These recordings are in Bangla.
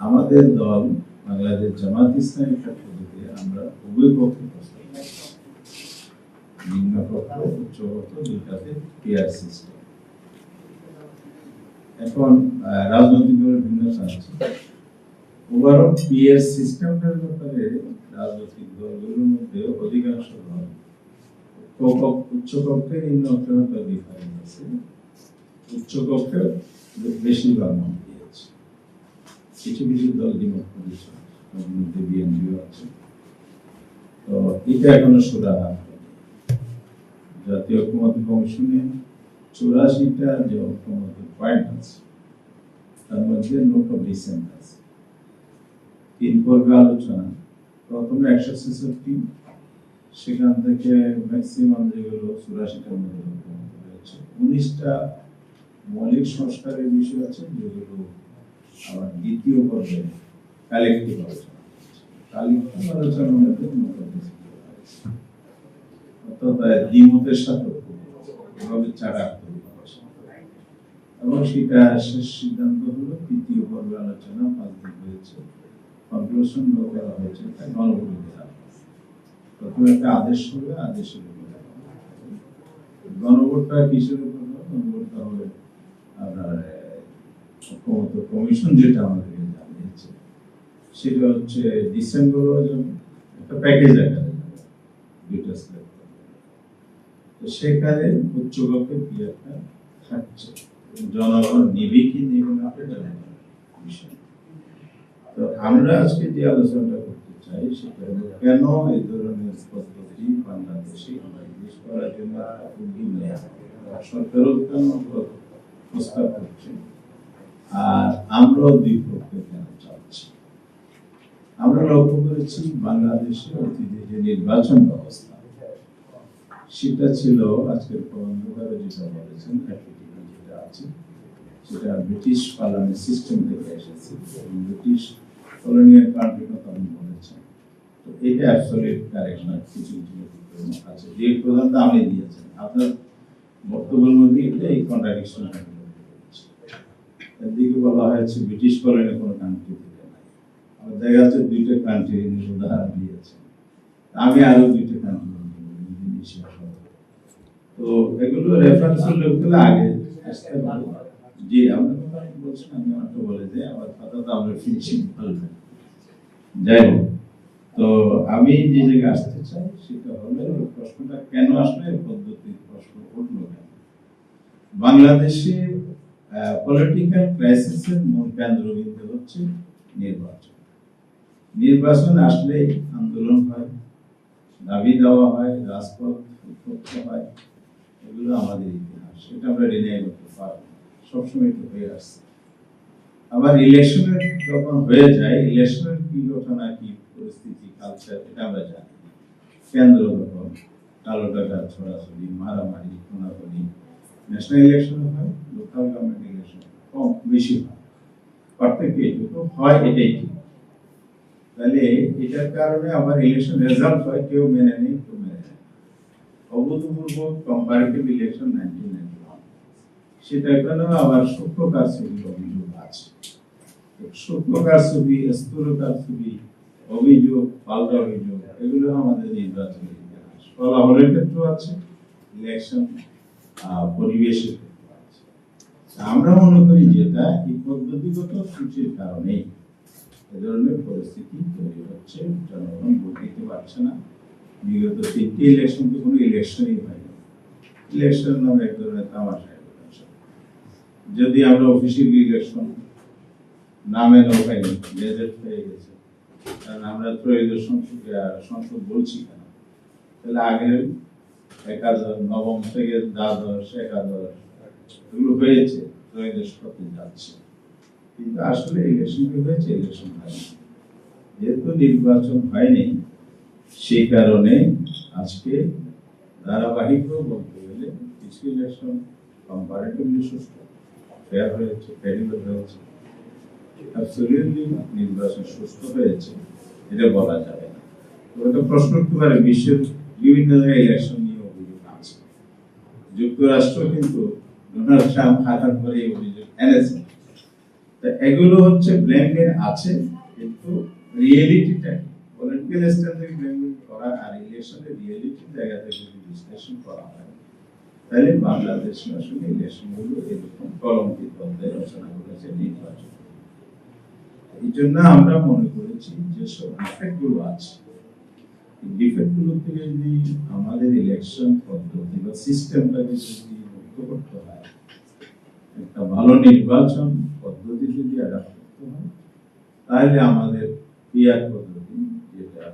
আমাদের দল বাংলাদেশ জামাত ইসলামী থেকে আমরা উভয় পক্ষে প্রস্তাব দুটাতে সিস্টেম এখন রাজনৈতিক দলের ভিন্নতা আছে। ওভারঅল সিস্টেমটার ব্যাপারে রাজনৈতিক দলগুলোর মধ্যে অধিকাংশ দল ক- উচ্চ কক্ষে নিম্ন কক্ষে ডিফারেন্স আছে। উচ্চ কক্ষে বেশিরভাগ দিয়েছে কিছু কিছু দল তার মধ্যে আছে। তো এটা এখনও জাতীয় ঐক্যমত কমিশনে চুরাশিটা যে পয়েন্ট আছে, তার মধ্যে নোট ডিসেন্ট আছে। তিন আলোচনা। প্রথমে একশো ছেষট্টি, সেখান থেকে ম্যাক্সিমাম যেগুলো মধ্যে উনিশটা মৌলিক সংস্কারের বিষয় আছে, যেগুলো আবার দ্বিতীয় পর্বে কালেক্টিভ আলোচনা কালেক্টিভ আলোচনার মধ্যে আছে। অর্থাৎ দ্বিমতের সাথে এভাবে চারা। এবং সেটা শেষ সিদ্ধান্ত হলো, তৃতীয় পর্বে আলোচনা পাঁচ দিন হয়েছে কনক্লুশন করা হয়েছে দেওয়া প্রথমে একটা আদেশ হবে আদেশের গণভোটটা কিসের উপর? গণভোটটা হবে আপনার ঐক্যমত্য কমিশন যেটা আমাদেরকে জানিয়েছে সেটা হচ্ছে ডিসেম্বর একটা প্যাকেজ আকারে। দুইটা তো সেখানে উচ্চকক্ষে পিয়ারটা থাকছে। জনগণ নিবে কি নেবে না বিষয় তো আমরা আজকে যে আলোচনাটা করতে চাই, সেটা কেন এই ধরনের পদ্ধতি বাংলাদেশে ইংলিশ করার জন্য সরকারও কেন প্রস্তাব করছে আর আমরাও দুই পক্ষে কেন চাচ্ছি আমরা লক্ষ্য করেছি বাংলাদেশে অতীতে যে নির্বাচন ব্যবস্থা, সেটা ছিল আজকের প্রবন্ধকারে যেটা বলেছেন যেটা আছে, সেটা ব্রিটিশ পার্লামেন্ট সিস্টেম থেকে এসেছে এবং ব্রিটিশ কলোনিয়াল কান্ট্রির কথা আপনি বলেছেন তো এটা অ্যাবসলিউট কারেক্ট না কিছু কিছু আছে। যে প্রধানত আপনি দিয়েছেন, আপনার বক্তব্যের মধ্যে এটা এই কন্ট্রাডিকশন একদিকে বলা হয়েছে, ব্রিটিশ কলোনিয়াল কোনো কান্ট্রি থেকে নাই আবার দেখা যাচ্ছে দুইটা কান্ট্রি উদাহরণ দিয়েছে আমি আরও দুইটা কান্ট্রি ইন্দোনেশিয়া। তো এগুলো রেফারেন্স লোকগুলো আগে আসতে হবে। জি, আমরা বলছেন আমি আমাকে বলে যে আমার কথা তো আমরা ফিনিশিং করবেন যাই হোক, তো আমি যে জায়গায় আসতে চাই, সেটা হলো প্রশ্নটা কেন আসলে পদ্ধতির প্রশ্ন উঠল কেন বাংলাদেশে পলিটিক্যাল ক্রাইসিসের মূল কেন্দ্রবিন্দু হচ্ছে নির্বাচন। নির্বাচন আসলেই আন্দোলন হয়, দাবি দেওয়া হয়, রাজপথ হয়, এগুলো আমাদের ইতিহাস। সেটা আমরা রিনিয়ে করতে পারব সবসময় তো হয়ে আসছে। আবার ইলেকশনের যখন হয়ে যায় ইলেকশনের কি ঘটনা, কি পরিস্থিতি কালচার এটা আমরা জানি কেন্দ্র দখল কালো টাকা, ছড়াছড়ি, মারামারি, খুনাখুনি ন্যাশনাল ইলেকশন হয় বেশি হয় হয় এটাই ঠিক তাহলে এটার কারণে রেজাল্ট হয় কেউ মেনে নেই মেনে ইলেকশন ওয়ান অভিযোগ আছে অভিযোগ অভিযোগ এগুলো আমাদের ক্ষেত্রেও আছে ইলেকশন পরিবেশের আমরা মনে করি যেটা এই পদ্ধতিগত ত্রুটির কারণে এ ধরনের পরিস্থিতি তৈরি হচ্ছে। জনগণ ভোট দিতে পারছে না। বিগত তিনটি ইলেকশন তো কোনো ইলেকশনই হয়নি। ইলেকশন নামে এক ধরনের তামাশা যদি আমরা অফিসিয়াল ইলেকশন নামে নৌকাইনি গেজেট হয়ে গেছে, কারণ আমরা ত্রয়োদশ সংসদ সংসদ বলছি কেন? তাহলে আগের একাদশ, নবম থেকে দ্বাদশ, একাদশ এগুলো হয়েছে যাচ্ছে। কিন্তু আসলে ইলেকশন হয়েছে, ইলেকশন হয়নি। যেহেতু নির্বাচন হয়নি, সেই কারণে আজকে বলতে গেলে কিছু ইলেকশন কম্পারেটিভলি সুস্থ ফেয়ার হয়েছে হয়েছে। অ্যাবসলিউটলি নির্বাচন সুস্থ হয়েছে, এটা বলা যাবে না। একটা প্রশ্ন উঠতে পারে, বিশ্বের বিভিন্ন জায়গায় ইলেকশন নিয়ে অভিযোগ আছে। যুক্তরাষ্ট্র কিন্তু ডোনাল্ড ট্রাম্প হারার পরে অভিযোগ এনেছে তা এগুলো হচ্ছে ব্লেন্ডিং আছে, কিন্তু রিয়েলিটিটা পলিটিক্যাল স্ট্যান্ড থেকে ব্লেন্ডিং করা আর ইলেকশনের রিয়েলিটি জায়গা থেকে যদি বিশ্লেষণ করা হয়, তাহলে বাংলাদেশে আসলে ইলেকশনগুলো এরকম কলঙ্কিত রচনা করেছে নির্বাচন এই জন্য আমরা মনে করেছি যে সব ডিফেক্টগুলো আছে। ডিফেক্টগুলো থেকে যদি আমাদের ইলেকশন পদ্ধতি বা সিস্টেমটাকে যদি মুক্ত করতে হয় একটা ভালো নির্বাচন পদ্ধতি যদি অ্যাডাপ্ট করতে হয় তাহলে আমাদের পিআর পদ্ধতি যেটা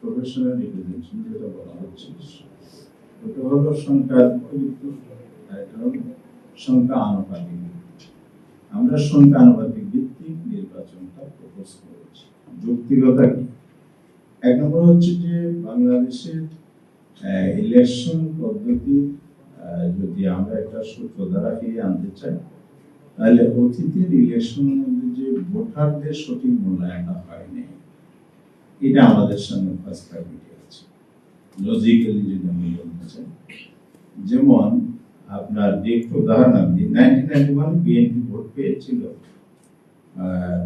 প্রফেশনাল রিপ্রেজেন্টেশন যেটা বলা হচ্ছে ওটা হলো সংখ্যা ভিত্তিক, আর এটা হলো সংখ্যা আনুপাতিক। আমরা সংখ্যা আনুপাতিক ভিত্তিক নির্বাচনটা প্রপোজ করেছি। যুক্তিকতা কি? এক নম্বর হচ্ছে যে বাংলাদেশের ইলেকশন পদ্ধতি আহ, যদি আমরা একটা সূত্র দ্বারা ফিরিয়ে আনতে চাই, তাহলে অতীতের ইলেকশনের মধ্যে যে ভোটারদের সঠিক মূল্যায়নটা হয়নি, এটা আমাদের সামনে ফার্স্ট আছে। লজিক্যালি যদি আমি বলতে চাই, যেমন আপনার যে উদাহরণ আমি nineteen ninety one BNP vote পেয়েছিল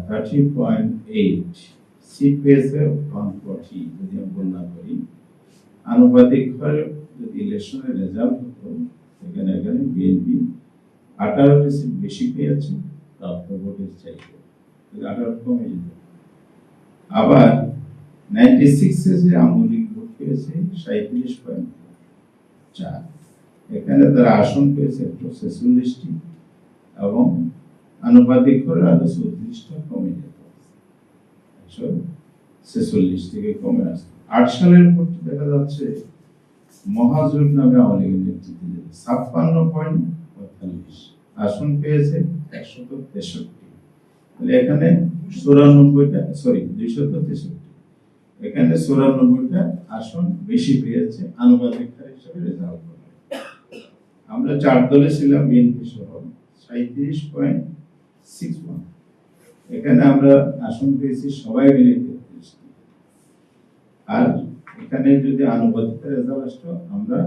থার্টি পয়েন্ট এইট সিট পেয়েছে ওয়ান ফর্টি যদি আমি বন্যা করি, আনুপাতিক যদি ইলেকশনের রেজাল্ট হতো এখানে এখানে বিএনপি আঠারোটি সিট বেশি পেয়েছে প্রাপ্ত ভোটের চাইতে আঠারো কমে যেত। আবার নাইনটি সিক্সে যে আমলিক ভোট পেয়েছে সাঁত্রিশ পয়েন্ট চার। এখানে তারা আসন পেয়েছে একশো ছেচল্লিশটি এবং আনুপাতিক করে আরও চৌত্রিশটা কমে যেত। একশো ছেচল্লিশ থেকে কমে আসতো। আট সালের পর দেখা যাচ্ছে মহাজোট নামে আওয়ামী লীগের নেতৃত্বে যেত ছাপ্পান্ন পয়েন্ট পঁয়তাল্লিশ। আসন পেয়েছে একশত তেষট্টি। তাহলে এখানে চুরানব্বইটা সরি দুইশত তেষট্টি। এখানে চুরানব্বইটা আসন বেশি পেয়েছে আনুপাতিক হার হিসাবে রেজাল্ট করে আমরা চার দলে ছিলাম বিএনপি সহ সাঁত্রিশ পয়েন্ট সিক্স ওয়ান এখানে আমরা আসন পেয়েছি সবাই মিলে আর এখানে যদি আনুপাতিক রেজাল্ট আসতো, আমরা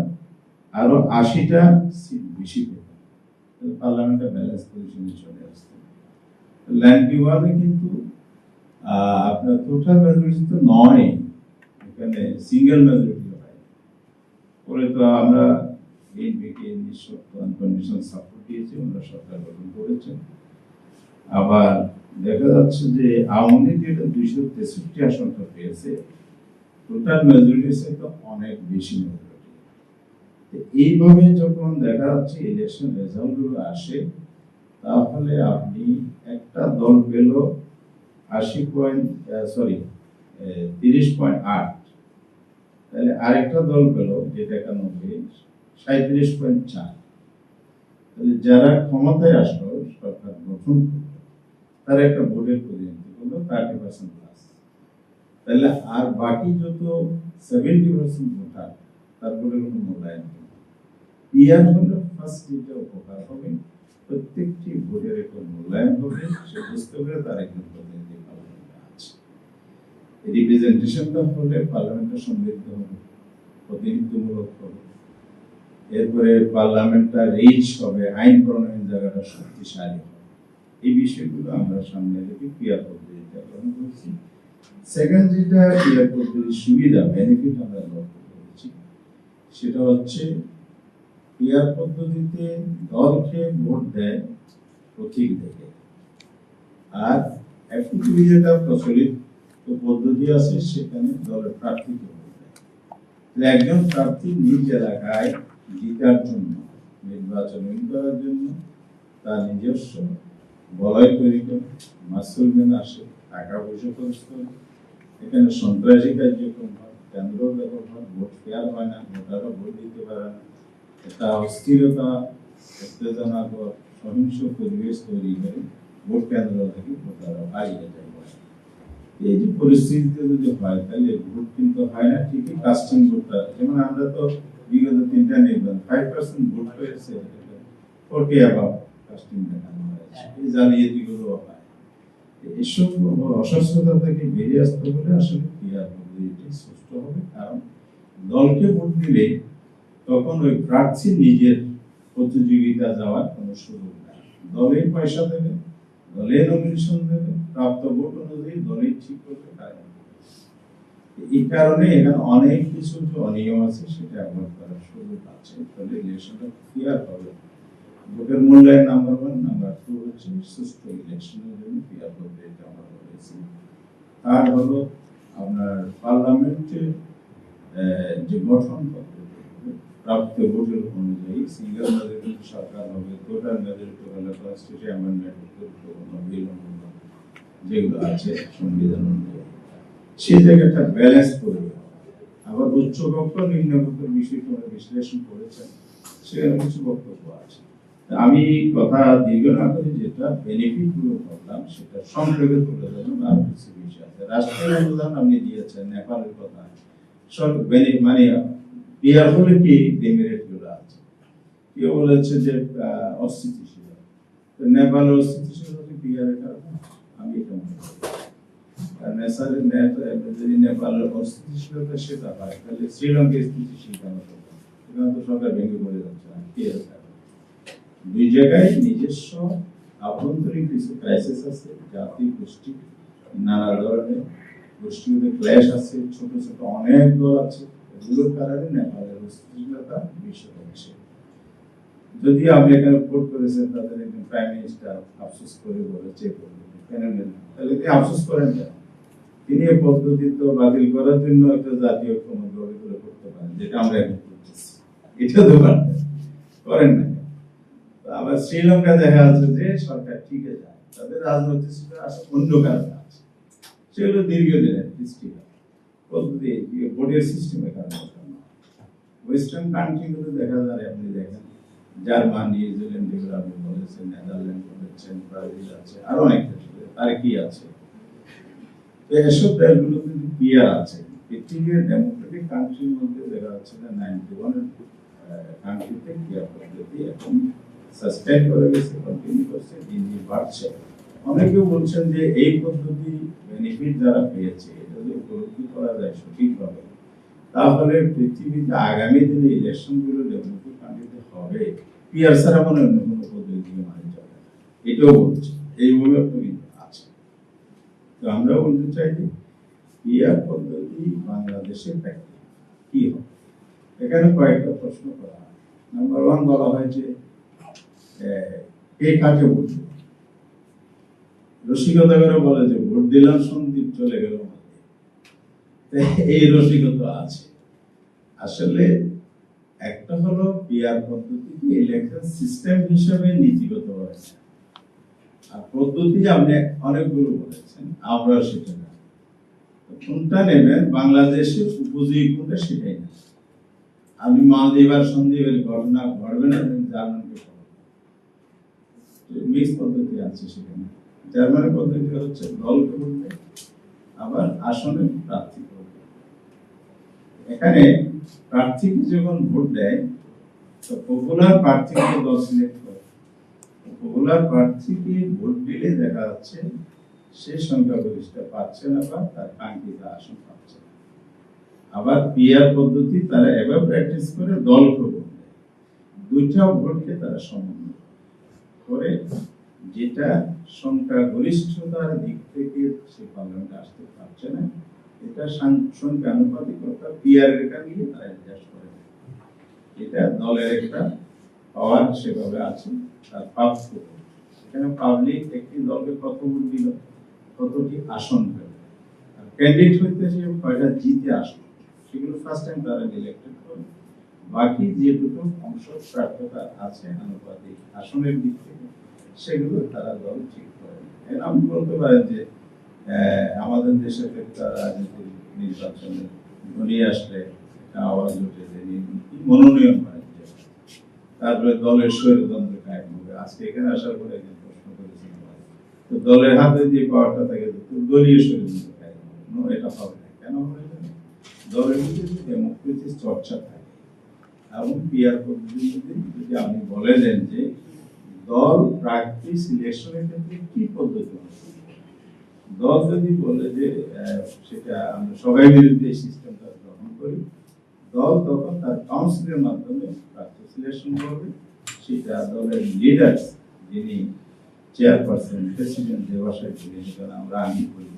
আরও আশিটা সিট বেশি পেতাম। পার্লামেন্টে ব্যালেন্স পজিশনে চলে আসতো। ল্যান্ড বিভাগে কিন্তু আপনার টোটাল মেজরিটি তো নয়। এখানে সিঙ্গেল মেজরিটি হয়। পরে তো আমরা বিএনপিকে নিঃশর্ত আনকন্ডিশনাল সাপোর্ট দিয়েছি, আমরা সরকার গঠন করেছে। আবার দেখা যাচ্ছে যে আওয়ামী লীগ যেটা দুইশো তেষট্টি আসনটা পেয়েছে টোটাল মেজরিটি তো অনেক বেশি মেজরিটি এইভাবে যখন দেখা যাচ্ছে ইলেকশন রেজাল্টগুলো আসে, তাহলে আপনি একটা দল পেল আশি পয়েন্ট সরি তিরিশ পয়েন্ট আট। তাহলে আরেকটা দল পেল যেটা একানব্বই সাঁত্রিশ পয়েন্ট চার। তাহলে যারা ক্ষমতায় আসলো, সরকার গঠন করল, তার একটা ভোটের প্রতিনিধি করল থার্টি পার্সেন্ট প্লাস তাহলে আর বাকি যত সেভেন্টি পার্সেন্ট ভোটার, তার ভোটের কোনো মূল্যায়ন হবে ফার্স্ট যেটা উপকার হবে, প্রত্যেকটি ভোটের একটা মূল্যায়ন হবে, সে বুঝতে তার প্রতিনিধি পার্লামেন্টে আছে। রিপ্রেজেন্টেশনটা হলে পার্লামেন্টটা সমৃদ্ধ হবে, প্রতিনিধিত্বমূলক হবে। এরপরে পার্লামেন্টটা রিচ হবে আইন প্রণয়ন জায়গাটা শক্তিশালী হবে। এই বিষয়গুলো আমরা সামনে রেখে ক্রিয়া গ্রহণ করছি। সেকেন্ড যেটা পদ্ধতির সুবিধা বেনিফিট আমরা লক্ষ্য করেছি, সেটা হচ্ছে ক্রিয়া পদ্ধতিতে দলকে ভোট দেয় প্রতীক দেখে আর একটি যেটা প্রচলিত পদ্ধতি আছে, সেখানে দলের প্রার্থীকে একজন প্রার্থী নিজ এলাকায় জিতার জন্য, নির্বাচন করার জন্য তার নিজস্ব বলয় তৈরি করে, মাসুল মেন আসে পয়সা খরচ করে এখানে সন্ত্রাসী কার্যক্রম হয় কেন্দ্র ব্যবহার ভোট ফেয়ার হয় না ভোটাররা ভোট দিতে পারে না। একটা অস্থিরতা উত্তেজনাকর সহিংস পরিবেশ তৈরি করে, ভোট কেন্দ্র থেকে ভোটাররা হারিয়ে যায়। এই যে পরিস্থিতিতে যদি হয়, তাহলে ভোট কিন্তু হয় না, ঠিকই কাস্টিং ভোটটা যেমন আমরা তো বিগত তিনটা নির্বাচন ফাইভ পার্সেন্ট ভোট হয়েছে ফোরটি অ্যাবাভ কাস্টিং দেখানো হয়েছে। এই জালিয়াতিগুলো হয়। এসব অসুস্থতা থেকে বেরিয়ে আসতে হলে আসলে ক্রিয়া পদ্ধতিটি সুস্থ হবে। কারণ দলকে ভোট দিলে তখন ওই প্রার্থী নিজের প্রতিযোগিতা যাওয়ার কোনো সুযোগ নাই। দলেই পয়সা দেবে দলে নমিনেশন দেবে, প্রাপ্ত ভোট অনুযায়ী দলই ঠিক করবে কারা এই কারণে এখানে অনেক কিছু অনিয়ম আছে, সেটা অ্যাভয়েড করার সুযোগ আছে। ফলে ইলেকশনটা ক্লিয়ার হবে। ভোটের মূল্যায়ন নাম্বার ওয়ান নাম্বার টু হচ্ছে সুস্থ ইলেকশনের জন্য করবে এটা আমরা বলেছি হলো আপনার পার্লামেন্টে যে গঠন পদ্ধতি প্রাপ্ত ভোটের অনুযায়ী সিঙ্গেল মেজরিটি সরকার হবে টোটাল মেজরিটি হলে কনস্টিটিউশন অ্যামেন্ডমেন্ট গুরুত্বপূর্ণ বিল যেগুলো আছে সংবিধান অনুযায়ী সেই জায়গাটা ব্যালেন্স করবে আবার উচ্চ কক্ষ নিম্ন কক্ষের বিষয়টা বিশ্লেষণ করেছেন সেখানে কিছু বক্তব্য আছে আমি কথা দীর্ঘ না করে যেটা বেনিফিটগুলো করলাম, সেটা সংক্ষেপে তুলে ধরলাম আর কিছু বিষয় আছে। রাষ্ট্রীয় অনুদান আপনি দিয়েছেন, নেপালের কথা। সব মানে বিয়ার হলে কি ডিমেরিটগুলো আছে? কেউ বলেছে যে অস্থিতিশীল। নেপালের অস্থিতিশীল হলে বিহারের কারণে আমি এটা মনে করি। যদি নেপালের অস্থিতিশীলতা সেটা হয়, তাহলে শ্রীলঙ্কা স্থিতিশীল কেন সরকার ভেঙে পড়ে যাচ্ছে? দুই জায়গায় নিজস্ব আভ্যন্তরীণ কিছু ক্রাইসিস আছে, জাতি, গোষ্ঠী, নানা ধরনের গোষ্ঠীগত ক্লেশ আছে, ছোট ছোট অনেক দল আছে, এগুলোর কারণে নেপালের হচ্ছে যদি আপনি এখানে ভোট করেছেন, তাদের একজন প্রাইম মিনিস্টার আফসোস করে বলেছে তাহলে তিনি আফসোস করেন কেন? তিনি এই পদ্ধতি তো বাতিল করার জন্য একটা জাতীয় কোনো গড়ে করতে পারেন, যেটা আমরা এখন করতেছি। এটা তো করেন না আবার শ্রীলঙ্কা দেখা যাচ্ছে যে সরকার ঠিকই যায় তাদের রাজনৈতিক অন্য কারণে আছে। সেগুলো দীর্ঘদিনের হিস্ট্রি পদ্ধতি বোর্ডের সিস্টেমের কারণে ওয়েস্টার্ন কান্ট্রিগুলো দেখা যায়, আপনি দেখেন, জার্মান নিউজিল্যান্ড যেগুলো আপনি বলেছেন, নেদারল্যান্ড বলেছেন, ব্রাজিল আছে, আরও অনেক ক্ষেত্রে আর কি আছে? এসব দেশগুলো কিন্তু পিয়ার আছে পৃথিবীর ডেমোক্রেটিক কান্ট্রির মধ্যে দেখা যাচ্ছে না? নাইনটি ওয়ানের কান্ট্রিতে পিয়ার পদ্ধতি এখন সাস্টেন করে গেছে কন্টিনিউ করছে দিন দিন বাড়ছে অনেকেও বলছেন যে এই পদ্ধতি বেনিফিট যারা পেয়েছে যদি উপলব্ধি করা যায় সঠিকভাবে। তাহলে পৃথিবীতে আগামী দিনে ইলেকশনগুলো ডেমোক্রেটিক কান্ট্রিতে হবে। পিয়ার ছাড়া মনে অন্য কোনো পদ্ধতি মানে যাবে এটাও বলছে এই কিন্তু আছে তো আমরা বলতে চাই যে পিয়ার পদ্ধতি বাংলাদেশে প্র্যাকটিস কি হবে? এখানে কয়েকটা প্রশ্ন করা হয়। নাম্বার ওয়ান বলা হয় যে আহ, কে কাকে রসিকতা করে বলে যে ভোট দিলাম সন্দীপ চলে গেল এই রসিকতা আছে। আসলে একটা হলো পিয়ার ইলেকশন সিস্টেম হিসেবে নীতিগত হয়েছে আর পদ্ধতি আপনি অনেকগুলো বলেছেন আমরা সেটা না কোনটা নেবেন? বাংলাদেশের উপযোগী কোনটা সেটাই না আমি মালদ্বীপ আর সন্দীপের ঘটনা ঘটবে না মিক্স পদ্ধতি আছে সেখানে। জার্মানি পদ্ধতি হচ্ছে দলকে বলবে আবার আসনে প্রার্থী করবে এখানে প্রার্থীকে যখন ভোট দেয়, তো পপুলার প্রার্থীকে দল সিলেক্ট করে। পপুলার প্রার্থীকে ভোট দিলে দেখা যাচ্ছে সে সংখ্যাগরিষ্ঠতা পাচ্ছে না বা তার কাঙ্ক্ষিত আসন পাচ্ছে না। আবার পিয়ার পদ্ধতি তারা এবার প্র্যাকটিস করে ভোট দেয় দুইটা ভোটকে তারা সমন্বয় করে যেটা সংখ্যা গরিষ্ঠতার দিক থেকে সে পার্লামেন্টে আসতে পারছে না, এটা সাং- সংখ্যা আনুপাতিক অর্থাৎ পিয়ার রেখা নিয়ে তারা অ্যাডজাস্ট করে এটা দলের একটা পাওয়ার সেভাবে আছে, তার প্রাপ্য এখানে পাবলিক একটি দলকে কত ভোট দিল, কতটি আসন পেল। আর ক্যান্ডিডেট হইতে যে কয়টা জিতে আসলো, সেগুলো ফার্স্ট টাইম তারা ইলেক্টেড করে। বাকি যে দুটো অংশ প্রাপ্যতা আছে আনুপাতিক আসনের দিক থেকে, সেগুলো তারা দল ঠিক করে আপনি বলতে পারেন যে আমাদের দেশের একটা রাজনীতির নির্বাচনে ঘনিয়ে আসলে আওয়াজ উঠে যে মনোনয়ন হয়। তারপরে দলের স্বৈরতন্ত্র কায়েম হবে। আজকে এখানে আসার পরে একজন প্রশ্ন করেছেন তো দলের হাতে যে পাওয়ারটা থাকে দলীয় স্বৈরতন্ত্র কায়েম হবে। এটা হবে না। কেন হবে? দলের মধ্যে ডেমোক্রেসির চর্চা থাকে এবং পিয়ার পদ্ধতির যদি আপনি বলে দেন যে দল প্রার্থী সিলেকশনের ক্ষেত্রে কি পদ্ধতি দল যদি বলে যে সেটা আমরা সবাই বিরুদ্ধে সিস্টেমটা গ্রহণ করি, দল তখন তার কাউন্সিলের মাধ্যমে প্রার্থী সিলেকশন করবে। সেটা দলের লিডার যিনি চেয়ারপারসন প্রেসিডেন্ট যে বাসায় আমরা আমি করি।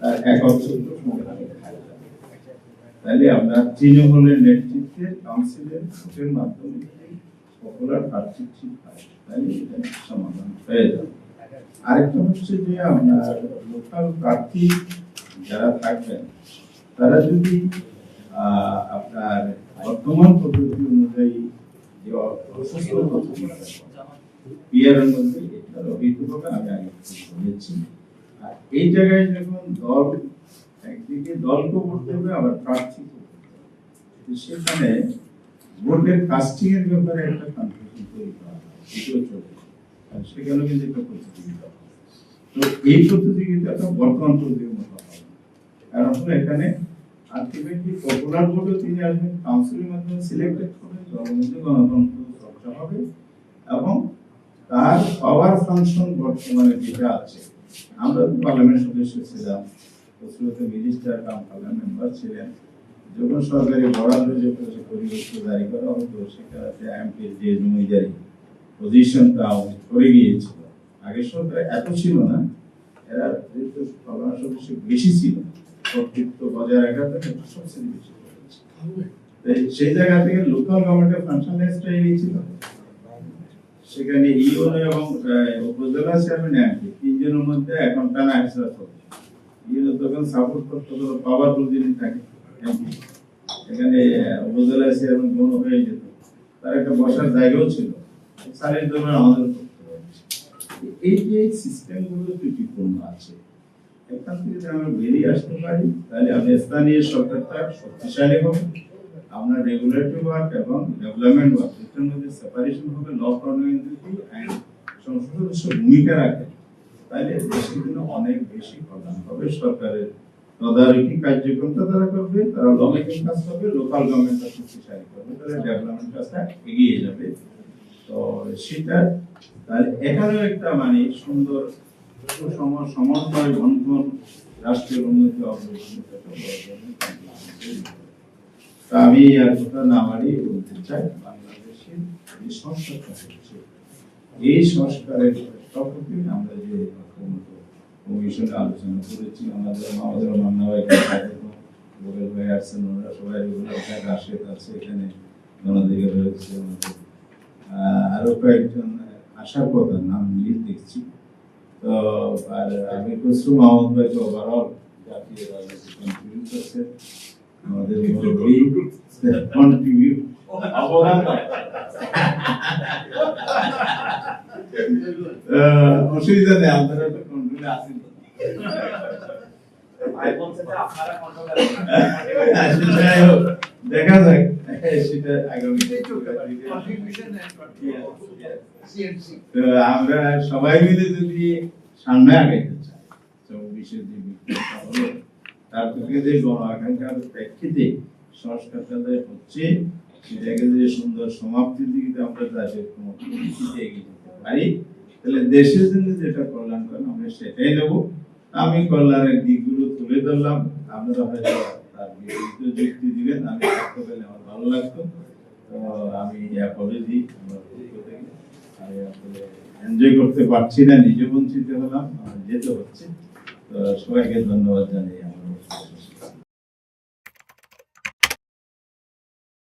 তার সূত্র সংগ্রামে খাই তাহলে আমরা তৃণমূলের নেতৃত্বে কাউন্সিলের ভোটের মাধ্যমে পপুলার প্রার্থী ঠিক তাহলে এটা সমাধান হয়ে যাবে। আরেকটা হচ্ছে যে আপনার লোকাল প্রার্থী যারা থাকবেন, তারা যদি আপনার বর্তমান পদ্ধতি অনুযায়ী যে অসুস্থ পদ্ধতি এটা রহিত আমি আগে বলেছি। আর এই জায়গায় যখন দল একদিকে দলকে করতে হবে আবার প্রার্থী সেখানে ভোটের কাস্টিং এর ব্যাপারে একটা কনফিউশন তৈরি করা হয়। সেখানেও কিন্তু একটা প্রতিযোগিতা তো এই প্রতিযোগিতাটা বর্তমান মতো হবে কারণ এখানে আলটিমেটলি পপুলার ভোটও তিনি আসবেন কাউন্সিলের মাধ্যমে সিলেক্টেড হবে জনগণের গণতন্ত্র, চর্চা হবে এবং তার পাওয়ার ফাংশন বর্তমানে যেটা আছে, আমরা পার্লামেন্ট সদস্য ছিলাম প্রশ্নতে মিনিস্টার কাম মেম্বার ছিলেন। যখন সরকারি বরাদ্দ যে পরিবেশ জারি করা হতো সেটাতে এমপির যে জমিদারি পজিশনটা করে গিয়েছিল। আগে সরকার এত ছিল না এরা যেহেতু পার্লামেন্ট সদস্য বেশি ছিল কর্তৃত্ব বজায় রাখার জন্য সবচেয়ে বেশি সেই জায়গা থেকে লোকাল গভর্নমেন্টের ফাংশনালিস্টটা এগিয়েছিল। সেখানে ইউনো এবং আহ, উপজেলা চেয়ারম্যান এমপি তিনজনের মধ্যে এখন টানা একসাথে সাপোর্ট থাকে। এখানে হয়ে যেত। তার একটা বসার জায়গাও ছিল। স্যারের আমাদের এই সিস্টেমগুলো আছে। এখান থেকে আমরা বেরিয়ে আসতে পারি, তাহলে স্থানীয় শক্তিশালী হবে। ওয়ার্ক এবং ডেভেলপমেন্ট ওয়ার্ক মধ্যে হবে অ্যান্ড ভূমিকা রাখে তাহলে দেশের জন্য অনেক বেশি কল্যাণ হবে সরকারের তদারকি কার্যক্রমটা তারা করবে, তারা ল মেকিং কাজ করবে লোকাল গভর্নমেন্টটা শক্তিশালী করবে, তাহলে ডেভেলপমেন্ট কাজটা এগিয়ে যাবে। তো সেটা তাহলে এখানেও একটা মানে সুন্দর সমন্বয় বন্ধন রাষ্ট্রের উন্নতি আমি আর কথা না বাড়িয়ে বলতে চাই, বাংলাদেশের যে এই সংস্কারের আমরা যে কমিশনে আলোচনা করেছি আমাদের আমাদের মান্না ভাই বলে হয়ে আসছেন ওনারা সবাই রেগুলার রাশেদ আছে এখানে গণদিকে রয়েছে আহ, কয়েকজন আসার কথা নাম লিস্ট দেখছি তো আর আমি খুশরু মাহমুদ ভাইকে ওভারঅল জাতীয় রাজনীতি কন্ট্রিবিউট করছে আমাদের কন্ট্রিবিউট অসুবিধা নেই আপনারা দেখা যাক। সেটা আমরা সবাই মিলে যদি সামনে আগাইতে চাই চব্বিশের যে বিপ্লবটা হলো তার থেকে যে গণ আকাঙ্ক্ষার প্রেক্ষিতে সংস্কারটা হচ্ছে সেটাকে যে সুন্দর সমাপ্তির দিকে আমরা যাতে কোনো এগিয়ে যেতে পারি তাহলে দেশের জন্য যেটা কল্যাণ করেন, আমরা সেটাই নেব। আমি কল্যাণের দিকগুলো তুলে ধরলাম। আপনারা হয়তো তার বিপরীত যুক্তি দিবেন, আমি থাকতে পেলে আমার ভালো লাগতো। তো আমি অ্যাপোলজি আমার আমি এনজয় করতে পারছি না, নিজে বঞ্চিত হলাম যেতে হচ্ছে। তো সবাইকে ধন্যবাদ জানাই